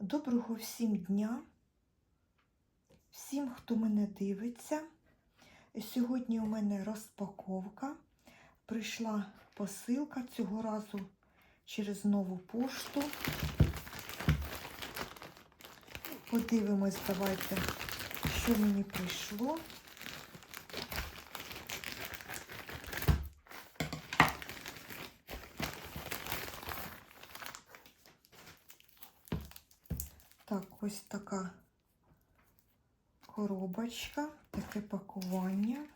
Доброго всім дня, всім, хто мене дивиться. Сьогодні у мене розпаковка. Прийшла посилка цього разу через нову пошту. Подивимось, давайте, що мені прийшло. Так, ось така коробочка, таке пакування.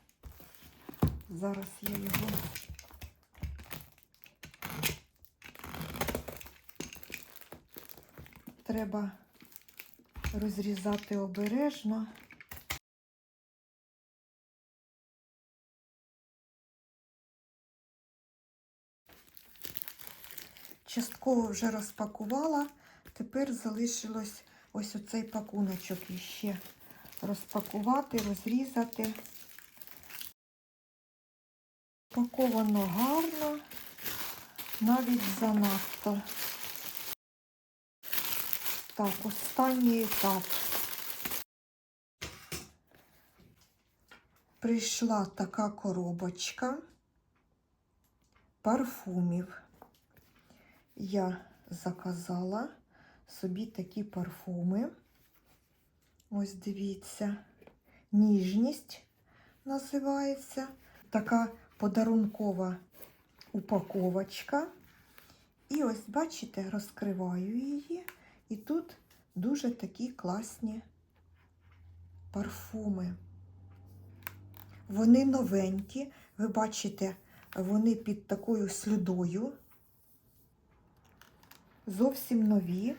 Зараз я його треба розрізати обережно. Частково вже розпакувала, тепер залишилось ось оцей пакуночок іще розпакувати, розрізати. Паковано гарно, навіть занадто. Так, останній етап. Прийшла така коробочка парфумів. Я заказала собі такі парфуми. Ось дивіться, ніжність називається. Така подарункова упаковочка. І ось, бачите, розкриваю її. І тут дуже такі класні парфуми. Вони новенькі, ви бачите, вони під такою слюдою. Зовсім нові.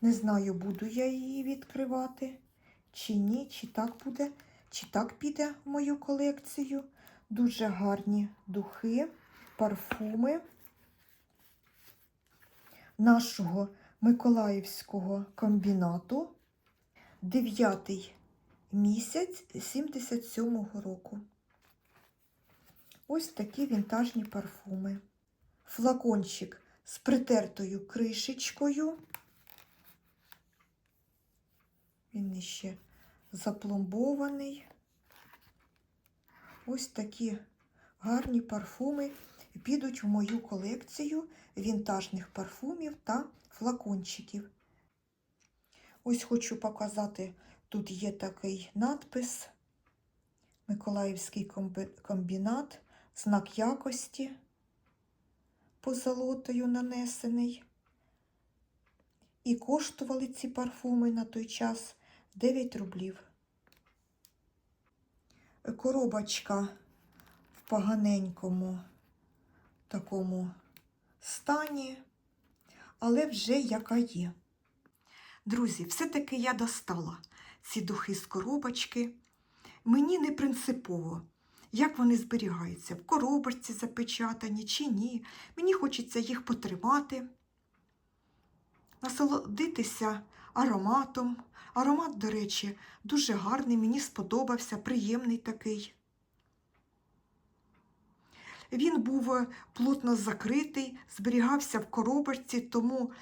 Не знаю, буду я її відкривати, чи ні, чи так буде, чи так піде в мою колекцію. Дуже гарні духи, парфуми нашого Миколаївського комбінату. Дев'ятий місяць 77-го року. Ось такі вінтажні парфуми. Флакончик з притертою кришечкою. Він ще запломбований. Ось такі гарні парфуми підуть в мою колекцію вінтажних парфумів та флакончиків. Ось хочу показати, тут є такий надпис Миколаївський комбінат, знак якості позолотою нанесений. І коштували ці парфуми на той час 9 рублів. Коробочка в поганенькому такому стані, але вже яка є. Друзі, все-таки я достала ці духи з коробочки. Мені не принципово, як вони зберігаються, в коробочці запечатані чи ні. Мені хочеться їх потримати, насолодитися ароматом. Аромат, до речі, дуже гарний, мені сподобався, приємний такий. Він був плотно закритий, зберігався в коробочці, тому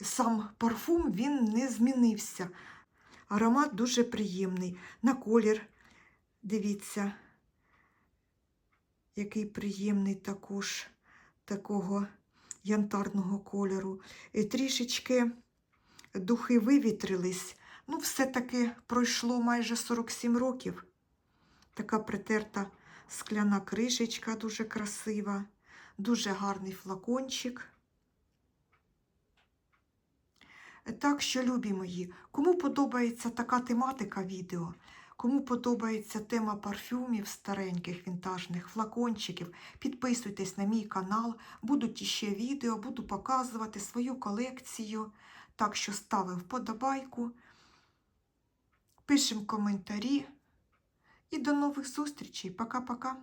сам парфум він не змінився. Аромат дуже приємний. На колір, дивіться, який приємний також такого янтарного кольору. І трішечки духи вивітрились. Ну, все-таки пройшло майже 47 років. Така притерта скляна кришечка дуже красива, дуже гарний флакончик. Так що, любі мої, кому подобається така тематика відео, кому подобається тема парфюмів стареньких вінтажних флакончиків, підписуйтесь на мій канал, будуть іще відео, буду показувати свою колекцію. Так що ставив вподобайку, пишемо коментарі і до нових зустрічей. Пока-пока.